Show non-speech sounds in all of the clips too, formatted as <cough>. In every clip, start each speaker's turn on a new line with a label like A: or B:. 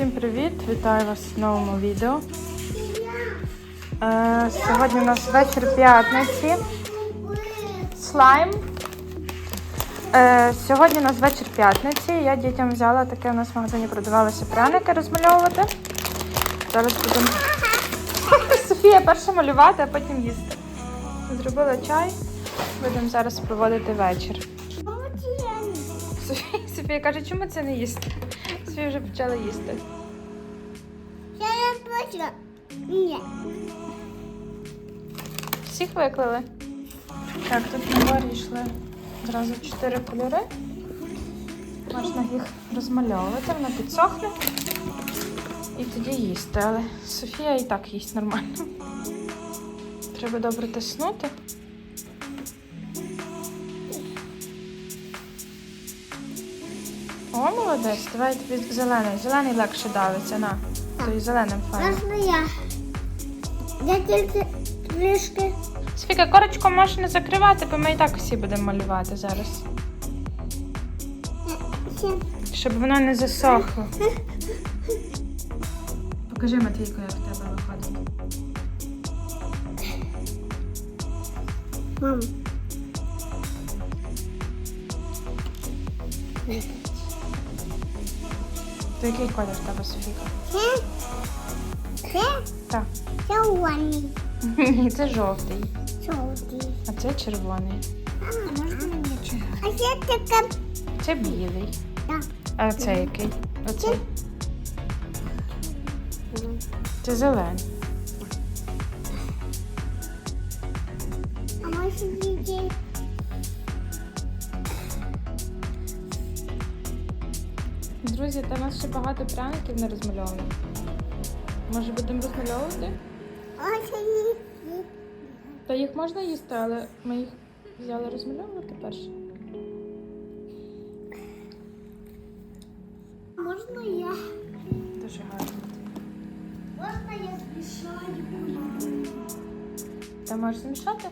A: Всім привіт! Вітаю вас в новому відео. Е, сьогодні у нас вечір п'ятниці. Слайм. Е, сьогодні у нас вечір п'ятниці. Я дітям взяла таке, у нас в магазині продавалися пряники розмальовувати. Зараз будемо <laughs> Софія перша малювати, а потім їсти. Зробила чай. Будемо зараз проводити вечір. Софія каже, чому це не їсти? Софія вже почала їсти.
B: Я не хочу. Ні.
A: Всіх виклали. Так, тут на барі йшли зразу чотири кольори. Можна їх розмальовувати, воно підсохне і тоді їсти. Але Софія і так їсть нормально. Треба добре тиснути. О, молодець, давай тобі зелений. Зелений легше давиться, на. Той зеленим файно.
B: Можна я? Я тільки трішки.
A: Софіка, корочку можеш не закривати, бо ми і так всі будемо малювати зараз. Щоб воно не засохло. Покажи Матвійко, як в тебе виходить.
B: Мам.
A: То який колір в тебе, Софіка?
B: Це? Це?
A: Так.
B: Червоний.
A: Ні, <laughs> це жовтий,
B: Жовтий.
A: а це червоний.
B: А, можна мені червоний? А це
A: білий.
B: Так.
A: А це який? Оцей. Це зелений.
B: А може діти?
A: Друзі, та у нас ще багато пряників не розмальовано. Може будемо розмальовувати? Та їх можна їсти, але ми їх взяли розмальовувати перше.
B: Можна я?
A: Дуже гарно.
B: Можна я змішаю?
A: Та можеш змішати?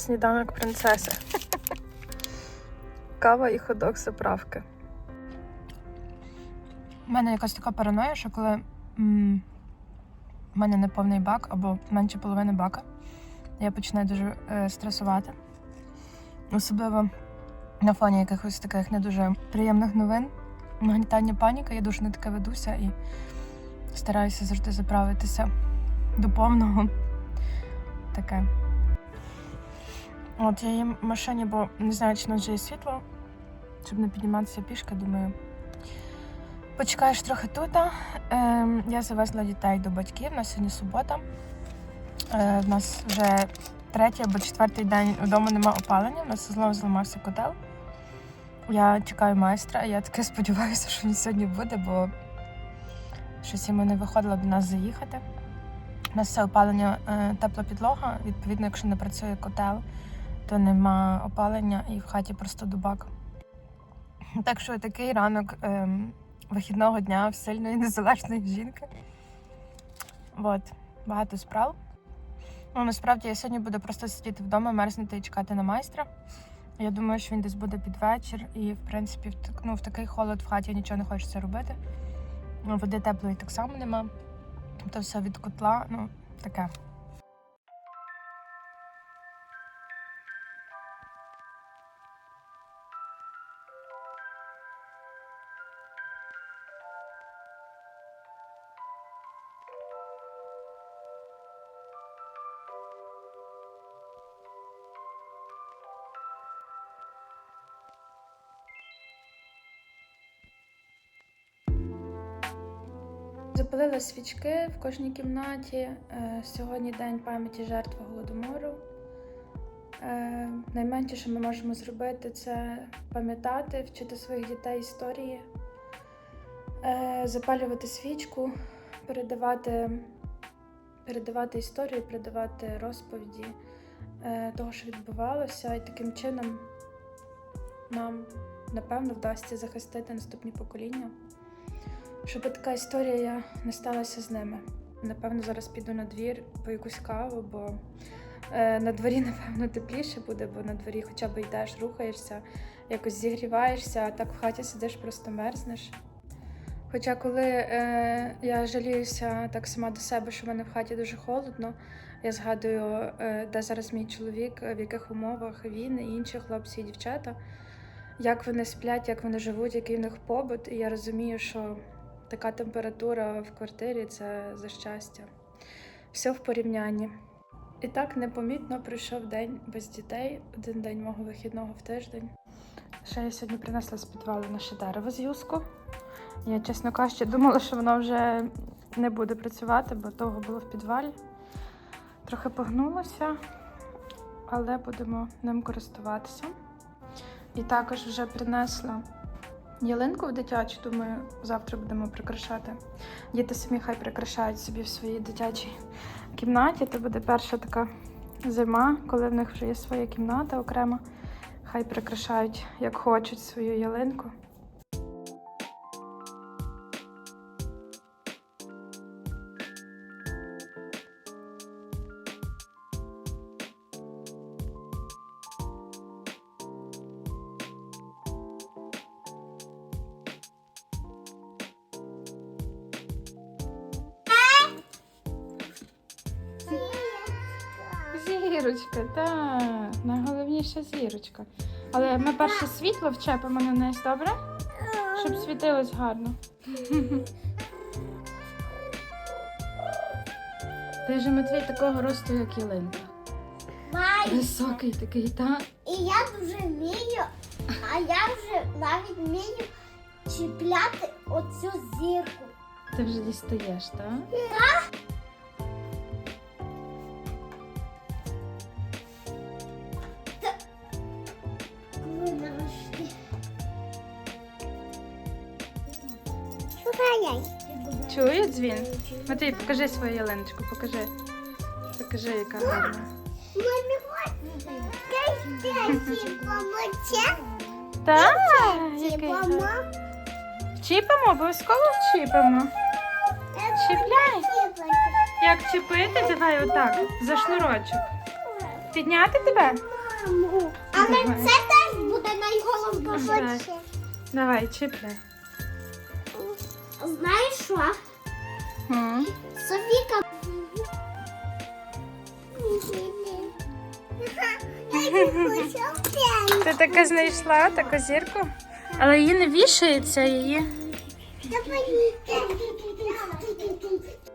A: Сніданок принцеси. Кава і ходок заправки. У мене якась така параноя, що коли в мене не повний бак або менше половини бака, я починаю дуже е, стресувати. Особливо на фоні якихось таких не дуже приємних новин. Нагнітання паніка, я дуже на таке ведуся і стараюся завжди заправитися до повного. Таке. От я є в машині, бо не знаю, чи нас вже є світло, щоб не підніматися пішки, думаю. Почекаєш трохи тут. Ем, я завезла дітей до батьків. На сьогодні субота. Е, в нас вже третій або четвертий день вдома нема опалення. У нас знову зламався котел. Я чекаю майстра, я таке <laughs> сподіваюся, що він сьогодні буде, бо щось йому не виходило до нас заїхати. У нас все опалення е, тепла підлога. Відповідно, якщо не працює котел, то нема опалення і в хаті просто дубак. Так що такий ранок ем, вихідного дня в сильної незалежної жінки. От, багато справ. Ну, насправді я сьогодні буду просто сидіти вдома, мерзнути і чекати на майстра. Я думаю, що він десь буде під вечір, і в принципі, в, ну, в такий холод в хаті нічого не хочеться робити. Води теплої так само нема. То все від котла, ну, таке. Запалила свічки в кожній кімнаті. Е, Сьогодні день пам'яті жертв голодомору. Е, Найменше, що ми можемо зробити, це пам'ятати, вчити своїх дітей історії, е, запалювати свічку, передавати, передавати історію, передавати розповіді того, що відбувалося, і таким чином нам напевно вдасться захистити наступні покоління щоб така історія не сталася з ними. Напевно, зараз піду на двір по якусь каву, бо е, на дворі, <laughs> напевно, тепліше буде, бо на дворі хоча б йдеш, рухаєшся, якось зігріваєшся, а так в хаті сидиш, просто мерзнеш. Хоча, коли е, я жаліюся так сама до себе, що в мене в хаті дуже холодно, я згадую, е, де зараз мій чоловік, в яких умовах він і інші хлопці і дівчата, як вони сплять, як вони живуть, який в них побут. І я розумію, що така температура в квартирі це за щастя. Все в порівнянні. І так непомітно пройшов день без дітей, один день мого вихідного в тиждень. Ще я сьогодні принесла з підвалу наше дерево з юску. Я, чесно кажучи, думала, що воно вже не буде працювати, бо того було в підвалі. Трохи погнулося, але будемо ним користуватися. І також вже принесла ялинку в дитячу, думаю, завтра будемо прикрашати. Діти самі хай прикрашають собі в своїй дитячій кімнаті. Це буде перша така зима, коли в них вже є своя кімната окрема. Хай прикрашають як хочуть свою ялинку. Зірочка, так. Найголовніше зірочка. Але ми перше світло вчепимо на неї, добре? Щоб світилось гарно. Ти ж Матвій такого росту, як ялинка. Високий такий, так?
B: і я дуже вмію, а я вже навіть вмію чіпляти оцю зірку.
A: Ти вже дістаєш, так?
B: Шукай.
A: Чує дзвін? Матвій, покажи свою ялиночку, покажи. Покажи, яка гарна. Так, який гарний. Вчіпимо, обов'язково вчіпимо. Чіпляй. Як чіпити? Давай отак, за шнурочок. Підняти тебе?
B: Але це теж буде найголовніше.
A: Давай, чіпляй.
B: Знаєш що?
A: М.
B: Софіка.
A: Ти таке знайшла, таку зірку? Але її не вішається, її.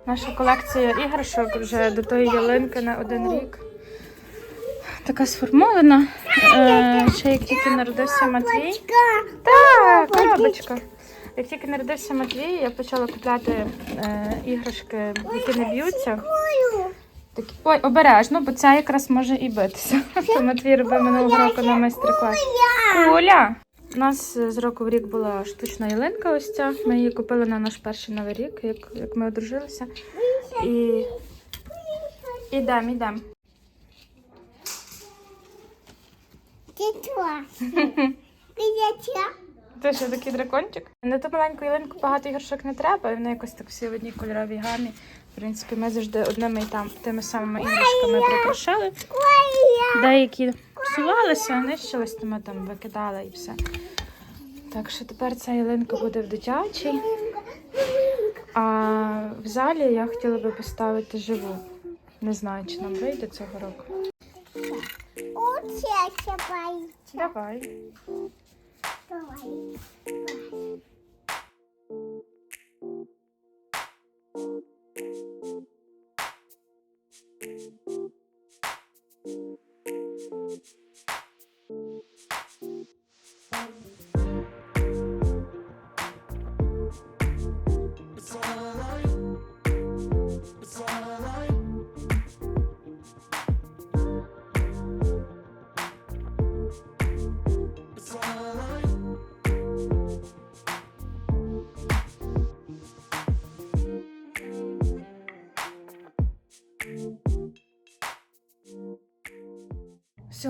A: Наша колекція іграшок вже до тої ялинки на один рік. Така сформована. Е, ще як тільки народився Матвій. Так, коробочка. Як тільки народився Матвій, я почала купляти е, іграшки, які не б'ються. Такі, ой, обережно, бо ця якраз може і битися. <laughs> То Матвій робив минулого року на майстер-класі. Куля! У нас е, з року в рік була штучна ялинка ось ця. Ми її купили на наш перший новий рік, як, як ми одружилися. І ідемо, ідемо.
B: Китwas.
A: Це що такий дракончик? На ту маленьку ялинку багато іграшок не треба, і вони якось так всі в одній кольоровій гамі. В принципі, ми завжди одними і там тими самими іграшками прикрашали. Деякі псувалися, нищились, то ми там викидали і все. Так що тепер ця ялинка буде в дитячій. А в залі я хотіла би поставити живу. Не знаю, чи нам вийде цього року.
B: Учаться боится.
A: Давай.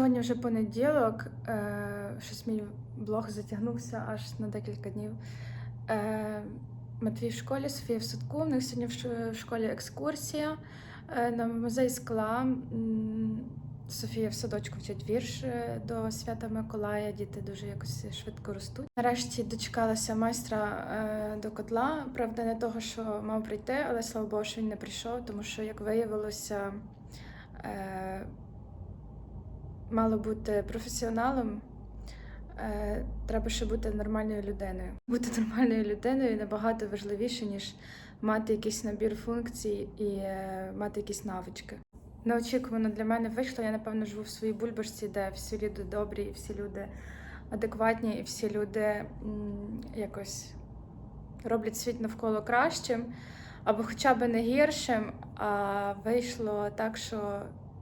A: Сьогодні вже понеділок. Е, щось мій блог затягнувся аж на декілька днів. Е, Матвій в школі, Софія в садку. У них сьогодні в школі екскурсія е, на музей скла. Софія в садочку вчить вірш до Свята Миколая. Діти дуже якось швидко ростуть. Нарешті дочекалася майстра до котла. Правда, не того, що мав прийти, але слава Богу, що він не прийшов, тому що, як виявилося, мало бути професіоналом, е, треба ще бути нормальною людиною. Бути нормальною людиною набагато важливіше, ніж мати якийсь набір функцій і е, мати якісь навички. Неочікувано для мене вийшло. Я напевно живу в своїй бульбашці, де всі люди добрі, і всі люди адекватні, і всі люди м, якось роблять світ навколо кращим, або хоча б не гіршим. А вийшло так, що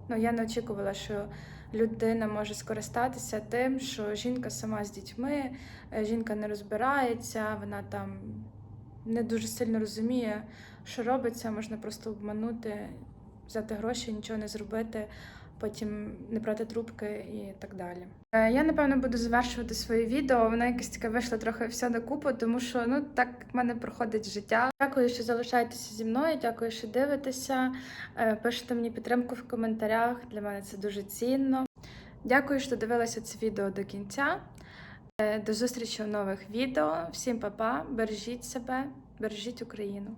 A: ну, я не очікувала, що людина може скористатися тим, що жінка сама з дітьми, е, жінка не розбирається, вона там не дуже сильно розуміє, що робиться, можна просто обманути, взяти гроші, нічого не зробити, потім не брати трубки і так далі. Е, Я напевно буду завершувати своє відео. Воно якесь таке вийшло трохи все на купу, тому що ну так в мене проходить життя. Дякую, що залишаєтеся зі мною. Дякую, що дивитеся. Е, Пишете мені підтримку в коментарях. Для мене це дуже цінно. Дякую, що дивилися це відео до кінця. Е, До зустрічі в нових відео. Всім па-па, бережіть себе, бережіть Україну.